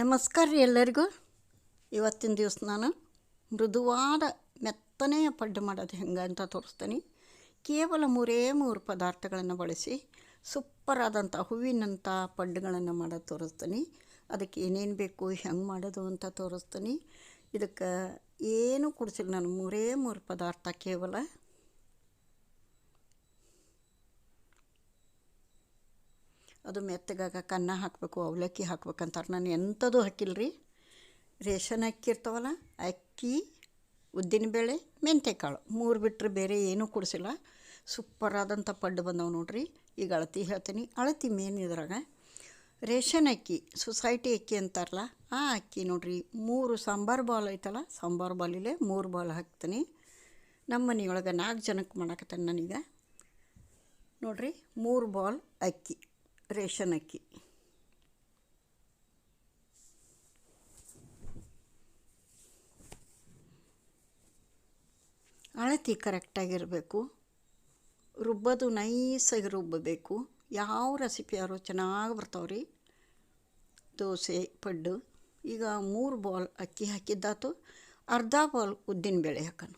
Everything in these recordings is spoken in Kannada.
ನಮಸ್ಕಾರ ರೀ ಎಲ್ಲರಿಗೂ. ಇವತ್ತಿನ ದಿವಸ ನಾನು ಮೃದುವಾದ ಮೆತ್ತನೆಯ ಪಡ್ಡು ಮಾಡೋದು ಹೆಂಗೆ ಅಂತ ತೋರಿಸ್ತೀನಿ. ಕೇವಲ ಮೂರೇ ಮೂರು ಪದಾರ್ಥಗಳನ್ನು ಬಳಸಿ ಸೂಪರ್ ಆದಂಥ ಹೂವಿನಂಥ ಪಡ್ಡುಗಳನ್ನು ಮಾಡೋದು ತೋರಿಸ್ತೀನಿ. ಅದಕ್ಕೆ ಏನೇನು ಬೇಕು, ಹೆಂಗೆ ಮಾಡೋದು ಅಂತ ತೋರಿಸ್ತೀನಿ. ಇದಕ್ಕೆ ಏನೂ ಕೊಡಿಸಿಲ್ಲ ನಾನು, ಮೂರೇ ಮೂರು ಪದಾರ್ಥ ಕೇವಲ. ಅದು ಮೆತ್ತಗಾಗ ಕನ್ನ ಹಾಕಬೇಕು, ಅವಲಕ್ಕಿ ಹಾಕ್ಬೇಕಂತಾರೆ. ನಾನು ಎಂಥದ್ದು ಹಾಕಿಲ್ಲ ರೀ ರೇಷನ್ ಅಕ್ಕಿ ಇರ್ತಾವಲ್ಲ ಅಕ್ಕಿ ಉದ್ದಿನಬೇಳೆ ಮೆಂತೆಕಾಳು. ಮೂರು ಬಿಟ್ಟರೆ ಬೇರೆ ಏನೂ ಕೊಡಿಸಿಲ್ಲ. ಸೂಪರಾದಂಥ ಪಡ್ಡು ಬಂದವು ನೋಡ್ರಿ. ಈಗ ಅಳತಿ ಹೇಳ್ತೀನಿ. ಅಳತಿ ಮೇನ್ ಇದ್ರಾಗ ರೇಷನ್ ಅಕ್ಕಿ ಸೊಸೈಟಿ ಅಕ್ಕಿ ಅಂತಾರಲ್ಲ, ಆ ಅಕ್ಕಿ ನೋಡ್ರಿ. ಮೂರು ಸಾಂಬಾರು ಬಾಲ್ ಐತಲ್ಲ, ಸಾಂಬಾರು ಬಾಲಿಲೆ ಮೂರು ಬಾಲ್ ಹಾಕ್ತೀನಿ. ನಮ್ಮ ಮನೆಯೊಳಗೆ ನಾಲ್ಕು ಜನಕ್ಕೆ ಮಾಡಾಕತ್ತೇನೆ ನನಗೆ. ನೋಡ್ರಿ, ಮೂರು ಬಾಲ್ ಅಕ್ಕಿ. ರೇಷನ್ ಅಕ್ಕಿ ಅಳತಿ ಕರೆಕ್ಟಾಗಿರಬೇಕು. ರುಬ್ಬೋದು ನೈಸಾಗಿ ರುಬ್ಬಬೇಕು ಯಾವ ರೆಸಿಪಿ ಯಾರು ಚೆನ್ನಾಗಿ ರೀ ದೋಸೆ, ಪಡ್ಡು. ಈಗ ಮೂರು ಬಾಲ್ ಅಕ್ಕಿ ಹಾಕಿದ್ದಾತು. ಅರ್ಧ ಬಾಲ್ ಉದ್ದಿನಬೇಳೆ ಹಾಕೋಣ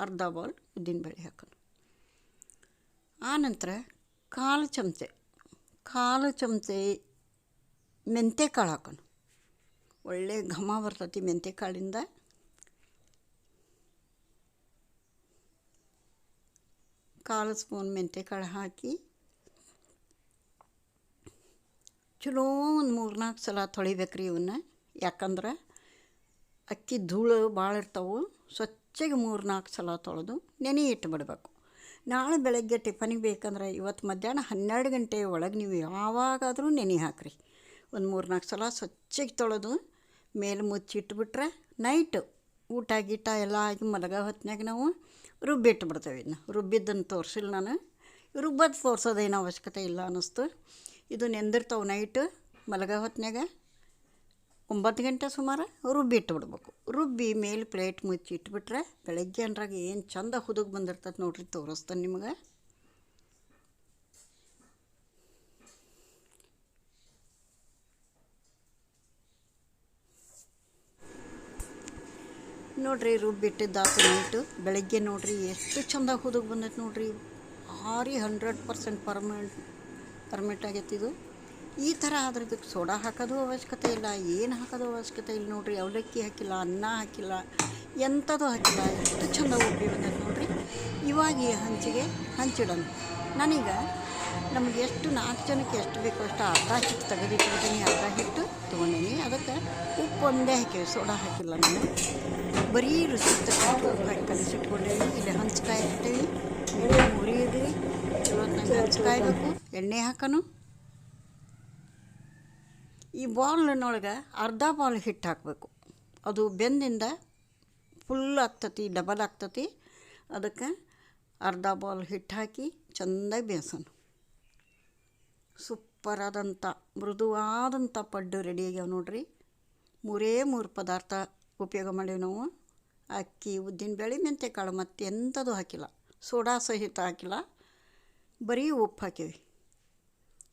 ಅರ್ಧ ಬಾಲ್ ಉದ್ದಿನಬೇಳೆ ಹಾಕೋಣ ಆನಂತರ ಕಾಲು ಚಮಚೆ ಕಾಲು ಚಮಚೆ ಮೆಂತ್ಯಕಾಳು ಹಾಕೋಣ. ಒಳ್ಳೆ ಘಮ ಬರ್ತೈತಿ ಮೆಂತ್ಯಕಾಳಿಂದ ಕಾಲು ಸ್ಪೂನ್ ಮೆಂತ್ಯಕಾಳು ಹಾಕಿ. ಚಲೋ ಒಂದು ಮೂರು ನಾಲ್ಕು ಸಲ ತೊಳಿಬೇಕು ರೀ ಇವನ್ನ ಯಾಕಂದ್ರೆ ಅಕ್ಕಿ ಧೂಳು ಭಾಳ ಇರ್ತಾವೆ. ಸ್ವಚ್ಛಗೆ ಮೂರು ನಾಲ್ಕು ಸಲ ತೊಳೆದು ನೆನೆ ಇಟ್ಬಿಡ್ಬೇಕು. ನಾಳೆ ಬೆಳಗ್ಗೆ ಟಿಫನಿಗೆ ಬೇಕಂದ್ರೆ ಇವತ್ತು ಮಧ್ಯಾಹ್ನ ಹನ್ನೆರಡು ಗಂಟೆ ಒಳಗೆ ನೀವು ಯಾವಾಗಾದರೂ ನೆನೆ ಹಾಕ್ರಿ. ಒಂದು ಮೂರು ನಾಲ್ಕು ಸಲ ಸ್ವಚ್ಛಗೆ ತೊಳೆದು ಮೇಲೆ ಮುಚ್ಚಿಟ್ಬಿಟ್ರೆ ನೈಟು ಊಟ ಗೀಟ ಎಲ್ಲ ಆಗಿ ಮಲಗ ಹೊತ್ತಿನಾಗ ನಾವು ರುಬ್ಬಿಟ್ಬಿಡ್ತೇವೆ ಇದನ್ನ ರುಬ್ಬಿದ್ದನ್ನು ತೋರಿಸಿಲ್ಲ ನಾನು. ರುಬ್ಬದು ತೋರಿಸೋದೇನು ಅವಶ್ಯಕತೆ ಇಲ್ಲ ಅನ್ನಿಸ್ತು. ಇದು ನೆಂದಿರ್ತಾವೆ ನೈಟು ಮಲಗ ಹೊತ್ನಾಗ ಒಂಬತ್ತು ಗಂಟೆ ಸುಮಾರು ರುಬ್ಬಿ ಇಟ್ಬಿಡ್ಬೇಕು. ರುಬ್ಬಿ ಮೇಲೆ ಪ್ಲೇಟ್ ಮುಚ್ಚಿ ಇಟ್ಬಿಟ್ರೆ ಬೆಳಗ್ಗೆ ಅನ್ರಾಗ ಏನು ಚಂದ ಹುದುಗ್ ಬಂದಿರ್ತದೆ ನೋಡ್ರಿ, ತೋರಿಸ್ತಾನೆ ನಿಮಗೆ. ನೋಡ್ರಿ ರುಬ್ಬಿಟ್ಟಿದ್ದಾತು ನೈಟು ಬೆಳಗ್ಗೆ ನೋಡ್ರಿ ಎಷ್ಟು ಚಂದ ಹುದುಗ್ ಬಂದೈತೆ ನೋಡ್ರಿ. ಭಾರಿ ಹಂಡ್ರೆಡ್ ಪರ್ಸೆಂಟ್ ಪರ್ಮೆಂಟ್ ಪರ್ಮೆಂಟ್ ಆಗೈತೆ ಇದು. ಈ ಥರ ಆದ್ರೆ ಇದಕ್ಕೆ ಸೋಡಾ ಹಾಕೋದು ಅವಶ್ಯಕತೆ ಇಲ್ಲ, ಏನು ಹಾಕೋದು ಅವಶ್ಯಕತೆ ಇಲ್ಲ ನೋಡಿರಿ. ಅವಲಕ್ಕಿ ಹಾಕಿಲ್ಲ, ಅನ್ನ ಹಾಕಿಲ್ಲ, ಎಂಥದ್ದು ಹಾಕಿಲ್ಲ, ಎಷ್ಟು ಚಂದ ಉಬ್ಬಿ ಬಂದದ್ದು ನೋಡಿರಿ. ಇವಾಗ ಈ ಹಂಚಿಗೆ ಹಂಚಿಡೋಣ. ನಾನೀಗ ನಮಗೆ ಎಷ್ಟು ನಾಲ್ಕು ಜನಕ್ಕೆ ಎಷ್ಟು ಬೇಕೋ ಅಷ್ಟು ಅರ್ಧ ಹಿಟ್ಟು ತೆಗೆದಿಟ್ಟಿರ್ತೀನಿ ಅರ್ಧ ಹಿಟ್ಟು ತೊಗೊಂಡೀನಿ. ಅದಕ್ಕೆ ಉಪ್ಪು ಒಂದೇ ಹಾಕಿವಿ ಸೋಡಾ ಹಾಕಿಲ್ಲ ನಾನು. ಬರೀ ರುಚಿ ತಗೊಂಡು ಉಪ್ಪಾಕಿ ಕಲಿಸಿಟ್ಕೊಂಡೇವಿ ಇಲ್ಲಿ ಹಂಚ್ಕಾಯಿ ಹಾಕ್ತೀವಿ. ಎಣ್ಣೆ ಮುರಿಯಿದ್ರಿ ಚಲೋ ನಂಗೆ ಹಂಚ್ಕಾಯ್ಬೇಕು ಎಣ್ಣೆ ಹಾಕೋನು. ಈ ಬಾಲ್ನೊಳಗೆ ಅರ್ಧ ಬಾಲ್ ಹಿಟ್ಟು ಹಾಕಬೇಕು. ಅದು ಬೆಂದಿಂದ ಫುಲ್ ಆಗ್ತತಿ, ಡಬಲ್ ಆಗ್ತತಿ. ಅದಕ್ಕೆ ಅರ್ಧ ಬಾಲ್ ಹಿಟ್ಟು ಹಾಕಿ ಚೆಂದಾಗಿ ಬೇಯಿಸೋಣ. ಸೂಪರಾದಂಥ, ಮೃದುವಾದಂಥ ಪಡ್ಡು ರೆಡಿ ಆಗ್ಯಾವ ನೋಡ್ರಿ. ಮೂರೇ ಮೂರು ಪದಾರ್ಥ ಉಪಯೋಗ ಮಾಡೀವಿ ನಾವು. ಅಕ್ಕಿ ಉದ್ದಿನಬೇಳೆ ಮೆಂತ್ಯಕಾಳು ಮತ್ತು ಎಂಥದ್ದು ಹಾಕಿಲ್ಲ. ಸೋಡಾ ಸಹಿತ ಹಾಕಿಲ್ಲ. ಬರೀ ಉಪ್ಪು ಹಾಕಿವಿ.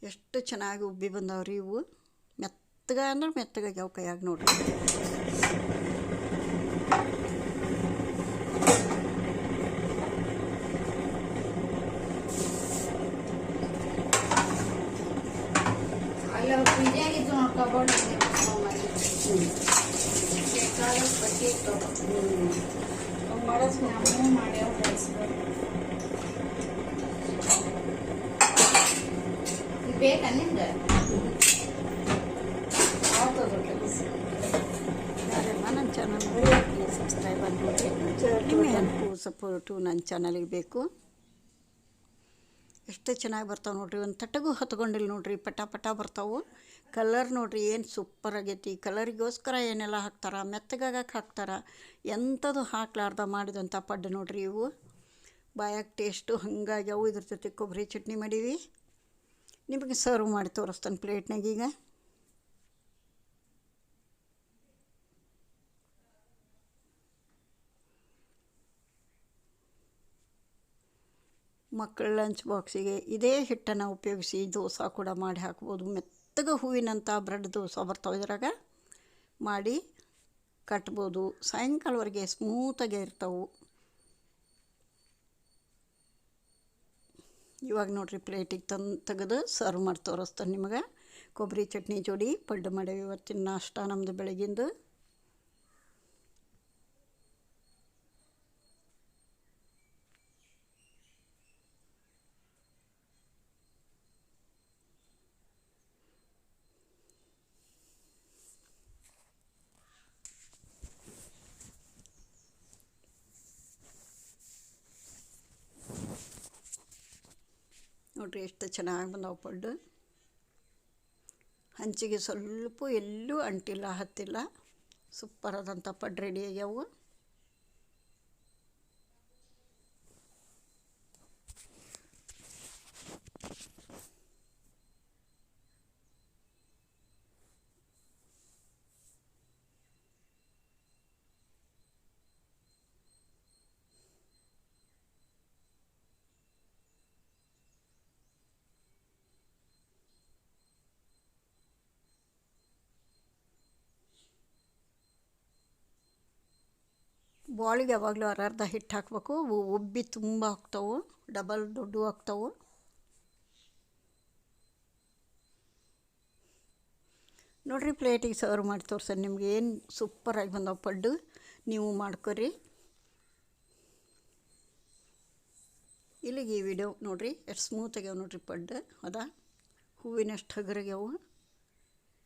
ಎಷ್ಟು ಚೆನ್ನಾಗಿ ಉಬ್ಬಿ ಬಂದವ್ರಿ ಇವು. ಮೆತ್ತಗ ಅಂದ್ರೆ ಮೆತ್ತಗಾಗ್ಯಾವ ಕೈಯಾಗ ನೋಡ್ರಿ ಅಲ್ಲ ನನ್ನ ಚಾನಲ್ ಸಬ್ಸ್ಕ್ರೈಬ್ ಆಗಿಬಿಟ್ರಿ ನಿಮ್ಮ ಹೆಲ್ಪು ಸಪೋರ್ಟು ನನ್ನ ಚಾನಲಿಗೆ ಬೇಕು. ಎಷ್ಟು ಚೆನ್ನಾಗಿ ಬರ್ತಾವೆ ನೋಡ್ರಿ, ಒಂದು ತಟ್ಟಗೂ ಹತ್ಕೊಂಡಿಲ್ಲ ನೋಡ್ರಿ, ಪಟ ಪಟ ಬರ್ತಾವೆ. ಕಲರ್ ನೋಡ್ರಿ ಏನು ಸೂಪರ್ ಆಗೈತಿ. ಕಲರಿಗೋಸ್ಕರ ಏನೆಲ್ಲ ಹಾಕ್ತಾರೆ ಮೆತ್ತಗಾಗಕ್ಕೆ ಹಾಕ್ತಾರೆ ಎಂಥದ್ದು ಹಾಕ್ಲಾರ್ದ ಮಾಡಿದಂಥ ಪಡ್ಡು ನೋಡ್ರಿ ಇವು. ಬಾಯಾಗ ಟೇಸ್ಟು ಹಂಗಾಗ್ಯಾವು. ಇದ್ರ ಜೊತೆ ಕೊಬ್ಬರಿ ಚಟ್ನಿ ಮಾಡೀವಿ. ನಿಮಗೆ ಸರ್ವ್ ಮಾಡಿ ತೋರಿಸ್ತಾನೆ ಪ್ಲೇಟ್ನಾಗ ಈಗ ಮಕ್ಕಳ ಲಂಚ್ ಬಾಕ್ಸಿಗೆ ಇದೇ ಹಿಟ್ಟನ್ನು ಉಪಯೋಗಿಸಿ ದೋಸೆ ಕೂಡ ಮಾಡಿ ಹಾಕ್ಬೋದು. ಮೆತ್ತಗೆ ಹೂವಿನಂಥ ಬ್ರೆಡ್ ದೋಸೆ ಬರ್ತಾವೆ ಇದ್ರಾಗ. ಮಾಡಿ ಕಟ್ಬೋದು. ಸಾಯಂಕಾಲವರೆಗೆ ಸ್ಮೂತಾಗೆ ಇರ್ತವೆ. ಇವಾಗ ನೋಡ್ರಿ ಪ್ಲೇಟಿಗೆ ತಂದು ತೆಗೆದು ಸರ್ವ್ ಮಾಡಿ ತೋರಿಸ್ತಾನೆ ನಿಮಗೆ. ಕೊಬ್ಬರಿ ಚಟ್ನಿ ಜೋಡಿ ಪಡ್ಡು ಮಾಡೇವಿ ಇವತ್ತಿನ ನಾಷ್ಟ ನಮ್ಮದು ಬೆಳಗಿಂದು. ನೋಡ್ರಿ ಎಷ್ಟು ಚೆನ್ನಾಗಿ ಬಂದವು ಪಡ್ಡು ಹಂಚಿಗೆ ಸ್ವಲ್ಪ ಎಲ್ಲೂ ಅಂಟಿಲ್ಲ, ಹತ್ತಿಲ್ಲ. ಸೂಪರ್ ಆದಂಥ ಪಡ್ಡು ರೆಡಿ ಆಗ್ಯಾವು. ಬಾಳಿಗೆ ಯಾವಾಗಲೂ ಅರ್ಧ ಹಿಟ್ಟು ಹಾಕಬೇಕು. ಉಬ್ಬಿ ತುಂಬ ಆಗ್ತವೆ, ಡಬಲ್ ದೊಡ್ಡ ಹಾಕ್ತಾವೆ ನೋಡಿರಿ ಪ್ಲೇಟಿಗೆ ಸರ್ವ್ ಮಾಡಿ ತೋರ್ಸೋಣ ನಿಮ್ಗೆ ಏನು ಸೂಪರಾಗಿ ಬಂದವು ಪಡ್ಡು, ನೀವು ಮಾಡ್ಕೊರಿ. ಇಲ್ಲಿಗೆ ಈ ವಿಡಿಯೋ ನೋಡಿರಿ, ಎಷ್ಟು ಸ್ಮೂತ್ ಆಗ್ಯಾವೆ ನೋಡಿರಿ ಪಡ್ಡು, ಅದ? ಹೂವಿನಷ್ಟು ಹಗರಾಗ್ಯಾವ.